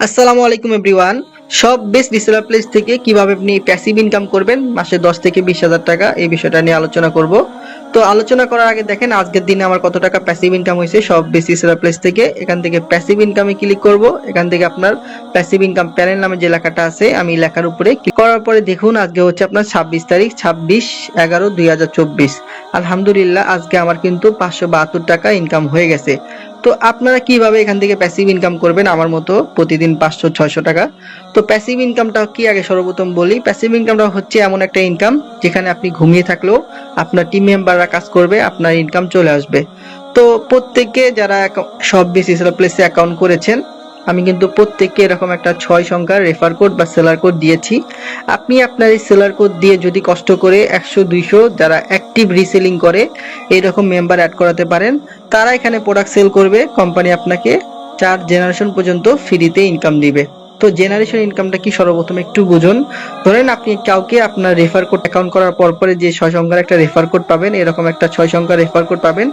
আসসালামু আলাইকুম, এভরিওয়ান। সব বেস্ট রিসেলার প্লেস থেকে কীভাবে আপনি প্যাসিভ ইনকাম করবেন? মাসে দশ থেকে বিশ হাজার টাকা এই বিষয়টা নিয়ে আলোচনা করব। তো আলোচনা করার আগে দেখেন, আজকের দিনে আমার কত টাকা প্যাসিভ ইনকাম হয়েছে, সব বেস্ট রিসেলার প্লেস থেকে। এখান থেকে প্যাসিভ ইনকামে ক্লিক করব। এখান থেকে আপনার প্যাসিভ ইনকাম প্যানেল নামে যে লেখাটা আছে, আমি লেখার উপরে ক্লিক করার পরে দেখুন, আজকে হচ্ছে আপনার ছাব্বিশ তারিখ, ছাব্বিশ এগারো দুই হাজার চব্বিশ। আলহামদুলিল্লাহ, আজকে আমার কিন্তু পাঁচশো বাহাত্তর টাকা ইনকাম হয়ে গেছে। তো আপনারা কীভাবে এখান থেকে প্যাসিভ ইনকাম করবেন? আমার মতো প্রতিদিন পাঁচশো, ছয়শো টাকা। তো প্যাসিভ ইনকামটা কি আগে সর্বপ্রথম বলি? প্যাসিভ ইনকামটা হচ্ছে এমন একটা ইনকাম যেখানে আপনি ঘুমিয়ে থাকলেও আপনার টিম মেম্বাররা কাজ করবে, আপনার ইনকাম চলে আসবে। তো প্রত্যেকে যারা সব বেসিস প্লেসে অ্যাকাউন্ট করেছেন আমি কিন্তু প্রত্যেককে এরকম একটা ছয় সংখ্যার রেফার কোড বা সেলার কোড দিয়েছি। আপনি আপনার এই সেলার কোড দিয়ে যদি কষ্ট করে একশো, দুইশো যারা অ্যাক্টিভ রিসেলিং করে, এইরকম মেম্বার অ্যাড করাতে পারেন, তারা এখানে প্রোডাক্ট সেল করবে কোম্পানি আপনাকে চার জেনারেশন পর্যন্ত ফ্রিতে ইনকাম দিবে। তো জেনারেশন ইনকামটা কি সর্বপ্রথম একটু বুঝুন। ধরেন আপনি কাউকে আপনার রেফার কোড অ্যাকাউন্ট করার পর পরে যে ছয় সংখ্যার একটা রেফার কোড পাবেন, এরকম একটা ছয় সংখ্যার রেফার কোড পাবেন।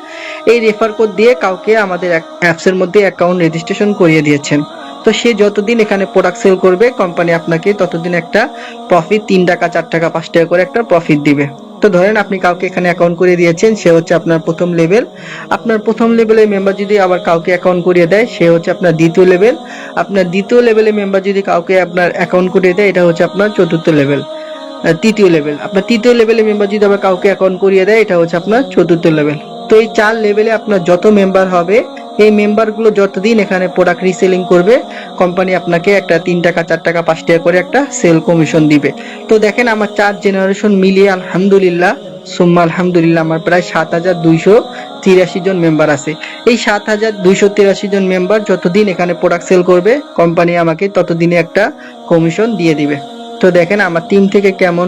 এই রেফার কোড দিয়ে কাউকে আমাদের অ্যাপসের মধ্যে অ্যাকাউন্ট রেজিস্ট্রেশন করিয়ে দিয়েছেন। তো সে যতদিন এখানে প্রোডাক্ট সেল করবে কোম্পানি আপনাকে ততদিন একটা প্রফিট তিন টাকা, চার টাকা, পাঁচ টাকা করে একটা প্রফিট দিবে। তো ধরেন আপনি কাউকে এখানে অ্যাকাউন্ট করে দিয়েছেন, সে হচ্ছে আপনার প্রথম লেভেল আপনার প্রথম লেভেলের মেম্বার যদি আবার কাউকে অ্যাকাউন্ট করিয়ে দেয়, সে হচ্ছে আপনার দ্বিতীয় লেভেল আপনার দ্বিতীয় লেভেলের মেম্বার যদি কাউকে আপনার অ্যাকাউন্ট করিয়ে দেয়, এটা হচ্ছে আপনার চতুর্থ লেভেল তৃতীয় লেভেল আপনার তৃতীয় লেভেলের মেম্বার যদি আবার কাউকে অ্যাকাউন্ট করিয়ে দেয়, এটা হচ্ছে আপনার চতুর্থ লেভেল তো এই চার লেভেলে আপনার যত মেম্বার হবে এই মেম্বারগুলো যতদিন এখানে প্রোডাক্ট রিসেলিং করবে কোম্পানি আপনাকে একটা তিন টাকা, চার টাকা, পাঁচ টাকা করে একটা সেল কমিশন দিবে। তো দেখেন আমার চার জেনারেশন মিলিয়ে আলহামদুলিল্লাহ, সুম্মা আলহামদুলিল্লাহ, আমার প্রায় সাত হাজার দুইশো তিরাশি জন মেম্বার আছে। এই সাত হাজার দুইশো তিরাশি জন মেম্বার যতদিন এখানে প্রোডাক্ট সেল করবে কোম্পানি আমাকে ততদিনে একটা কমিশন দিয়ে দিবে। তো দেখেন আমার টিম থেকে কেমন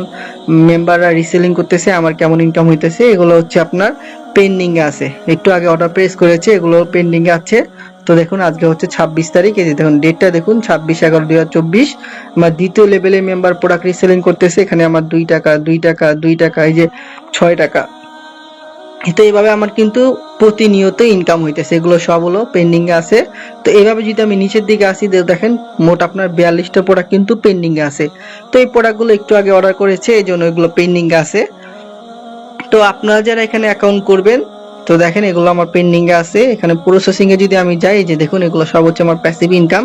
মেম্বাররা রিসেলিং করতেছে, আমার কেমন ইনকাম হইতেছে, এগুলো হচ্ছে আপনার পেন্ডিংয়ে আছে। একটু আগে অর্ডার প্রেস করেছে, এগুলো পেন্ডিংয়ে আছে। তো দেখুন, আজকে হচ্ছে ছাব্বিশ তারিখ, এই যে দেখুন ডেটটা দেখুন, ছাব্বিশ এগারো দুই হাজার চব্বিশ। আমার দ্বিতীয় লেভেলে মেম্বার প্রোডাক্ট রিসেলিং করতেছে, এখানে আমার দুই টাকা দুই টাকা দুই টাকা, এই যে ছয় টাকা। তো এইভাবে আমার কিন্তু প্রতিনিয়ত ইনকাম হইতেছে। এগুলো সব হলো পেন্ডিং এ আছে। তো এইভাবে যদি আমি নিচের দিকে আসি দেখেন, মোট আপনার বিয়াল্লিশটা প্রোডাক্ট কিন্তু পেন্ডিং আছে। তো এই প্রোডাক্টগুলো একটু আগে অর্ডার করেছে, এই জন্য এগুলো পেন্ডিং আছে। তো আপনারা যারা এখানে অ্যাকাউন্ট করবেন, তো দেখেন এগুলো আমার পেন্ডিং এ আছে। এখানে প্রসেসিং এ যদি আমি যাই যে দেখুন, এগুলো সব হচ্ছে আমার প্যাসিভ ইনকাম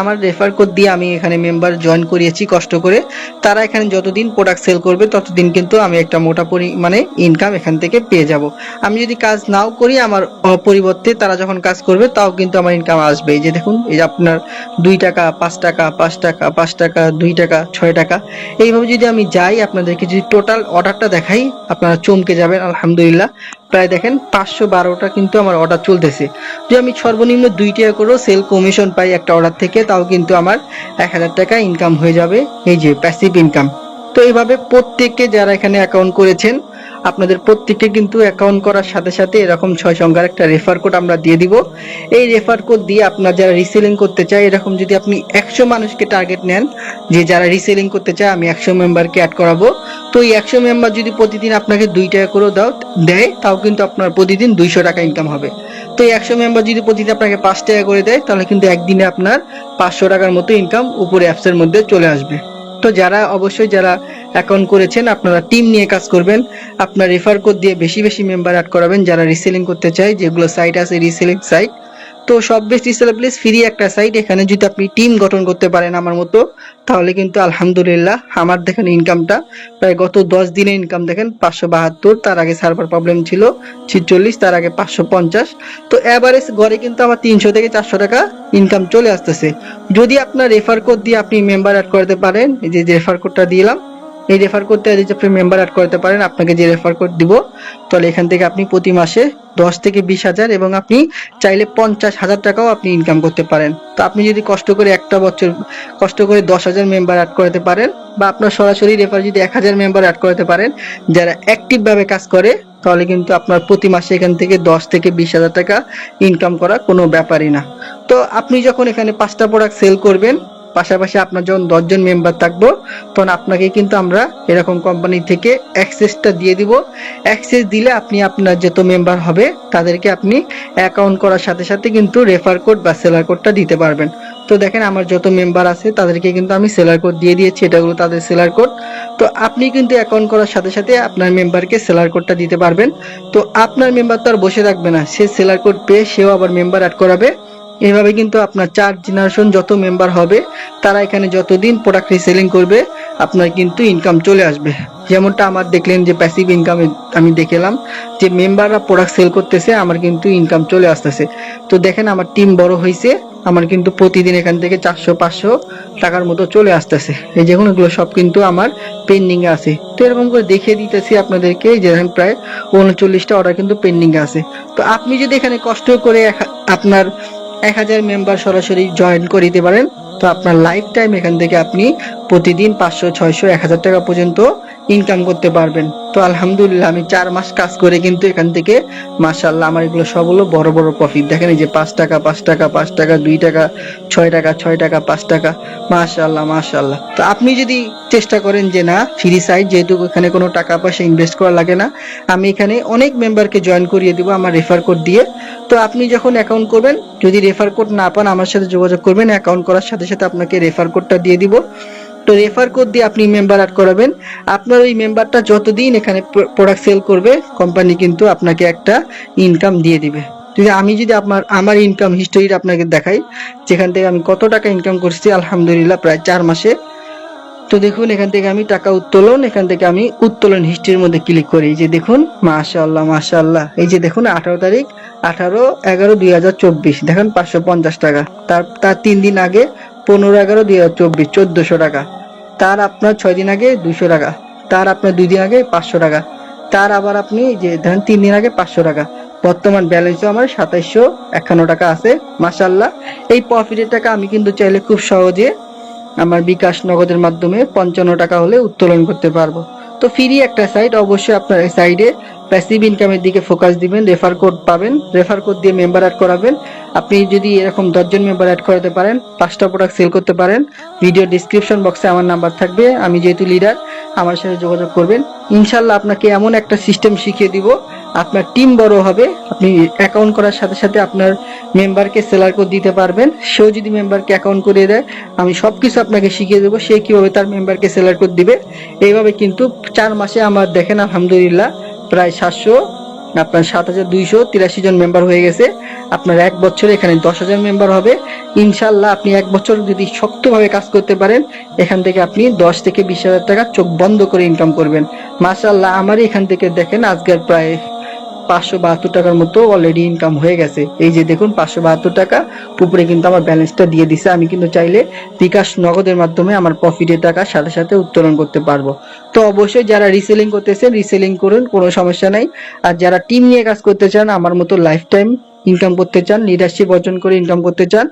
আমার রেফার কোড দিয়ে আমি এখানে মেম্বার জয়েন করিয়েছি, কষ্ট করে। তারা এখানে যতদিন প্রোডাক্ট সেল করবে, ততদিন কিন্তু আমি একটা মোটা পরিমাণে ইনকাম এখান থেকে পেয়ে যাব। আমি যদি কাজ নাও করি, আমার পরিবর্তে তারা যখন কাজ করবে, তাও কিন্তু আমার ইনকাম আসবে যে দেখুন, এই যে আপনার দুই টাকা, পাঁচ টাকা পাঁচ টাকা পাঁচ টাকা, দুই টাকা, ছয় টাকা, এইভাবে যদি আমি যাই, আপনাদেরকে যদি টোটাল অর্ডারটা দেখাই, আপনারা চমকে যাবেন, আলহামদুলিল্লাহ। প্রায় দেখেন পাঁচশো বারোটা কিন্তু আমার অর্ডার চলতেছে। যদি আমি সর্বনিম্ন দুই টাকা করেও সেল কমিশন পাই একটা অর্ডার থেকে, তাও কিন্তু আমার এক হাজার টাকা ইনকাম হয়ে যাবে। এই যে প্যাসিভ ইনকাম তো এইভাবে প্রত্যেককে যারা এখানে অ্যাকাউন্ট করেছেন আপনাদের প্রত্যেককে কিন্তু অ্যাকাউন্ট করার সাথে সাথে এরকম ছয় সংখ্যার একটা রেফার কোড আমরা দিয়ে দিব। এই রেফার কোড দিয়ে আপনার যারা রিসেলিং করতে চায়, এরকম যদি আপনি একশো মানুষকে টার্গেট নেন, যে যারা রিসেলিং করতে চায়, আমি একশো মেম্বারকে অ্যাড করাবো। তো এই একশো মেম্বার যদি প্রতিদিন আপনাকে দুই টাকা করেও দাও, দেয়, তাও কিন্তু আপনার প্রতিদিন দুইশো টাকা ইনকাম হবে। তো এই একশো মেম্বার যদি প্রতিদিন আপনাকে পাঁচ টাকা করে দেয়, তাহলে কিন্তু একদিনে আপনার পাঁচশো টাকার মতো ইনকাম উপরে অ্যাপসের মধ্যে চলে আসবে। তো যারা অবশ্যই যারা অ্যাকাউন্ট করেছেন, আপনারা টিম নিয়ে কাজ করবেন। আপনার রেফার কোড দিয়ে বেশি বেশি মেম্বার অ্যাড করাবেন, যারা রিসেলিং করতে চায়, যেগুলো সাইট আছে রিসেলিং সাইট তো সব বেস্ট প্লেস ফ্রি একটা সাইট এখানে যদি আপনি টিম গঠন করতে পারেন আমার মতো, তাহলে কিন্তু আলহামদুলিল্লাহ আমার দেখেন ইনকামটা প্রায় গত দশ দিনে ইনকাম দেখেন পাঁচশো বাহাত্তর, তার আগে সার্ভার প্রবলেম ছিল ছিচল্লিশ, তার আগে পাঁচশো পঞ্চাশ। তো অ্যাভারেজ গড়ে কিন্তু আমার তিনশো থেকে চারশো টাকা ইনকাম চলে আসতেছে। যদি আপনার রেফার কোড দিয়ে আপনি মেম্বার অ্যাড করতে পারেন, এই যে রেফার কোডটা দিলাম, এই রেফার করতে যদি আপনি মেম্বার অ্যাড করতে পারেন, আপনাকে যে রেফার কোড দিব, তাহলে এখান থেকে আপনি প্রতি মাসে দশ থেকে বিশ হাজার এবং আপনি চাইলে পঞ্চাশ হাজার টাকাও আপনি ইনকাম করতে পারেন। তো আপনি যদি কষ্ট করে একটা বছর, কষ্ট করে দশ হাজার মেম্বার অ্যাড করাতে পারেন বা আপনার সরাসরি রেফার যদি এক হাজার মেম্বার অ্যাড করাতে পারেন, যারা অ্যাক্টিভভাবে কাজ করে, তাহলে কিন্তু আপনার প্রতি মাসে এখান থেকে দশ থেকে বিশ হাজার টাকা ইনকাম করা কোনো ব্যাপারই না। তো আপনি যখন এখানে পাঁচটা প্রোডাক্ট সেল করবেন পাশাপাশি আপনার যখন দশজন মেম্বার থাকব, তখন আপনাকে কিন্তু আমরা এরকম কোম্পানি থেকে অ্যাক্সেসটা দিয়ে দিব। অ্যাক্সেস দিলে আপনি আপনার যত মেম্বার হবে, তাদেরকে আপনি অ্যাকাউন্ট করার সাথে সাথে কিন্তু রেফার কোড বা সেলার কোডটা দিতে পারবেন। তো দেখেন আমার যত মেম্বার আছে, তাদেরকে কিন্তু আমি সেলার কোড দিয়ে দিয়েছি, এটা হলো তাদের সেলার কোড তো আপনি কিন্তু অ্যাকাউন্ট করার সাথে সাথে আপনার মেম্বারকে সেলার কোডটা দিতে পারবেন। তো আপনার মেম্বার তো আর বসে থাকবে না, সে সেলার কোড পেয়ে সেও আবার মেম্বার অ্যাড করাবে। এভাবে কিন্তু আপনার চার জেনারেশন যত মেম্বার হবে, তারা এখানে যতদিন প্রোডাক্ট রিসেলিং করবে, আপনার কিন্তু ইনকাম চলে আসবে। যেমনটা আমার দেখলেন যে প্যাসিভ ইনকামে আমি দেখলাম, যে মেম্বাররা প্রোডাক্ট সেল করতেছে, আমার কিন্তু ইনকাম চলে আসতেছে। তো দেখেন আমার টিম বড় হয়েছে আমার কিন্তু প্রতিদিন এখান থেকে চারশো, পাঁচশো টাকার মতো চলে আসতেছে। এই যেগুলো এগুলো সব কিন্তু আমার পেন্ডিংয়ে আছে। তো এরকম করে দেখিয়ে দিতেছি আপনাদেরকে যে দেখেন প্রায় উনচল্লিশটা অর্ডার কিন্তু পেন্ডিংয়ে আছে। তো আপনি যদি এখানে কষ্ট করে আপনার এক হাজার মেম্বার সরাসরি জয়েন করে দিতে পারেন। তো আপনার লাইফ টাইম এখান থেকে আপনি প্রতিদিন পাঁচশো, ছয়শো, এক হাজার টাকা পর্যন্ত ইনকাম করতে পারবেন। তো আলহামদুলিল্লাহ, আমি চার মাস কাজ করে কিন্তু এখান থেকে মাশাল্লাহ আমার এগুলো সব হলো বড় বড় প্রফিট দেখেন এই যে পাঁচ টাকা পাঁচ টাকা পাঁচ টাকা, দুই টাকা, ছয় টাকা ছয় টাকা, পাঁচ টাকা মাশাল্লাহ মাশাল্লাহ তো আপনি যদি চেষ্টা করেন যে না ফ্রি সাইট যেহেতু এখানে কোনো টাকা পয়সা ইনভেস্ট করা লাগে না, আমি এখানে অনেক মেম্বারকে জয়েন করিয়ে দিব আমার রেফার কোড দিয়ে। তো আপনি যখন অ্যাকাউন্ট করবেন, যদি রেফার কোড না পান, আমার সাথে যোগাযোগ করবেন অ্যাকাউন্ট করার সাথে সাথে আপনাকে রেফার কোডটা দিয়ে দিব। তো রেফার কোড দিয়ে আপনি মেম্বার অ্যাড করাবেন। আপনার ওই মেম্বারটা যতদিন এখানে প্রোডাক্ট সেল করবে কোম্পানি কিন্তু আপনাকে একটা ইনকাম দিয়ে দিবে। যদি আমি যদি আপনার, আমার ইনকাম হিস্টোরিটা আপনাকে দেখাই, যেখান থেকে আমি কত টাকা ইনকাম করছি, আলহামদুলিল্লাহ প্রায় চার মাসে। তো দেখুন, এখান থেকে আমি টাকা উত্তোলন, এখান থেকে আমি উত্তোলন হিস্ট্রির মধ্যে ক্লিক করি। এই যে দেখুন, মাশাআল্লাহ মাশাআল্লাহ। এই যে দেখুন, আঠারো তারিখ, আঠারো এগারো দুই হাজার চব্বিশ। দেখুন, পাঁচশো পঞ্চাশ টাকা। তার তার তিন দিন আগে পনেরো এগারো দুই হাজার চব্বিশ, চোদ্দশো টাকা। তার আপনার ছয় দিন আগে দুশো টাকা। তার আপনার দুই দিন আগে পাঁচশো টাকা। তার আবার আপনি যে ধরেন তিন দিন আগে পাঁচশো টাকা। বর্তমান ব্যালেন্সও আমার সাতাইশশো একান্ন টাকা আছে মাশাল্লাহ এই প্রফিটের টাকা আমি কিন্তু চাইলে খুব সহজে আমার বিকাশ নগদের মাধ্যমে পঞ্চান্ন টাকা হলে উত্তোলন করতে পারব। তো ফ্রি একটা সাইট অবশ্যই আপনার সাইডে প্যাসিভ ইনকামের দিকে ফোকাস দিবেন রেফার কোড পাবেন। রেফার কোড দিয়ে মেম্বার অ্যাড করাবেন। আপনি যদি এরকম দশজন মেম্বার অ্যাড করাতে পারেন, পাঁচটা প্রোডাক্ট সেল করতে পারেন ভিডিও ডিসক্রিপশন বক্সে আমার নাম্বার থাকবে, আমি যেহেতু লিডার আমার সাথে যোগাযোগ করবেন। ইনশাল্লাহ আপনাকে এমন একটা সিস্টেম শিখিয়ে দিব, আপনার টিম বড় হবে, আপনি অ্যাকাউন্ট করার সাথে সাথে আপনার মেম্বারকে সেলার কোড দিতে পারবেন। সেও যদি মেম্বারকে অ্যাকাউন্ট করে দেয়, আমি সব কিছু আপনাকে শিখিয়ে দেবো, সে কীভাবে তার মেম্বারকে সেলার কোড দিবে। এইভাবে কিন্তু চার মাসে আমার দেখেন, আলহামদুলিল্লাহ, প্রায় সাতশো আপনার সাত হাজার দুইশো তিরাশি জন মেম্বার হয়ে গেছে। আপনার এক বছরে এখানে দশ হাজার মেম্বার হবে। ইনশাল্লাহ আপনি এক বছর যদি শক্তভাবে কাজ করতে পারেন, এখান থেকে আপনি দশ থেকে বিশ হাজার টাকা চোখ বন্ধ করে ইনকাম করবেন। মাশাল্লাহ আমারই এখান থেকে দেখেন আজকের প্রায় পাঁচশো বাহাত্তর টাকার মতো অলরেডি ইনকাম হয়ে গেছে। এই যে দেখুন, পাঁচশো বাহাত্তর টাকা উপরে কিন্তু আমার ব্যালেন্সটা দিয়ে দিছে। আমি কিন্তু চাইলে বিকাশ নগদের মাধ্যমে আমার প্রফিটের টাকা সাথে সাথে উত্তোলন করতে পারব। তো অবশ্যই যারা রিসেলিং করতেছেন রিসেলিং করুন, কোনো সমস্যা নাই। আর যারা টিম নিয়ে কাজ করতে চান, আমার মতো লাইফ টাইম ইনকাম করতে চান লিডারশিপ অর্জন করে ইনকাম করতে চান,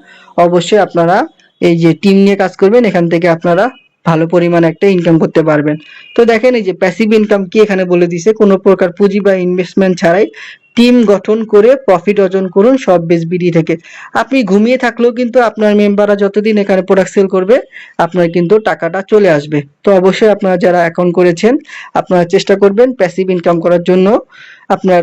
অবশ্যই আপনারা এই যে টিম নিয়ে কাজ করবেন, এখান থেকে আপনারা ভালো পরিমাণ একটা ইনকাম করতে পারবেন। তো দেখেন এই যে প্যাসিভ ইনকাম কি এখানে বলে দিছে? কোনো প্রকার পুঁজি বা ইনভেস্টমেন্ট ছাড়াই টিম গঠন করে প্রফিট অর্জন করুন সব বিডি থেকে। আপনি ঘুমিয়ে থাকলেও কিন্তু আপনার মেম্বাররা যতদিন এখানে প্রোডাক্ট সেল করবে, আপনার কিন্তু টাকাটা চলে আসবে। তো অবশ্যই আপনারা যারা অ্যাকাউন্ট করেছেন, আপনারা চেষ্টা করবেন প্যাসিভ ইনকাম করার জন্য। আপনার,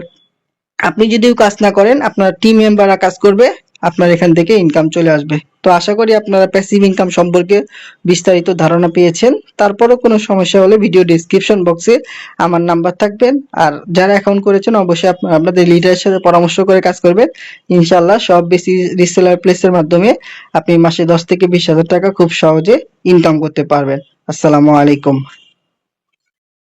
আপনি যদিও কাজ না করেন, আপনার টিম মেম্বাররা কাজ করবে আপনার এখান থেকে ইনকাম চলে আসবে। তো আশা করি আপনারা প্যাসিভ ইনকাম সম্পর্কে বিস্তারিত ধারণা পেয়েছেন। তারপরও কোনো সমস্যা হলে ভিডিও ডেসক্রিপশন বক্সে আমার নাম্বার থাকবেন। আর যারা অ্যাকাউন্ট করেছেন, অবশ্যই আপনারা আপনাদের লিডারের সাথে পরামর্শ করে কাজ করবেন। ইনশাল্লাহ সব বেশি রিসেলার প্লেসের মাধ্যমে আপনি মাসে দশ থেকে বিশ হাজার টাকা খুব সহজে ইনকাম করতে পারবেন। আসসালামু আলাইকুম।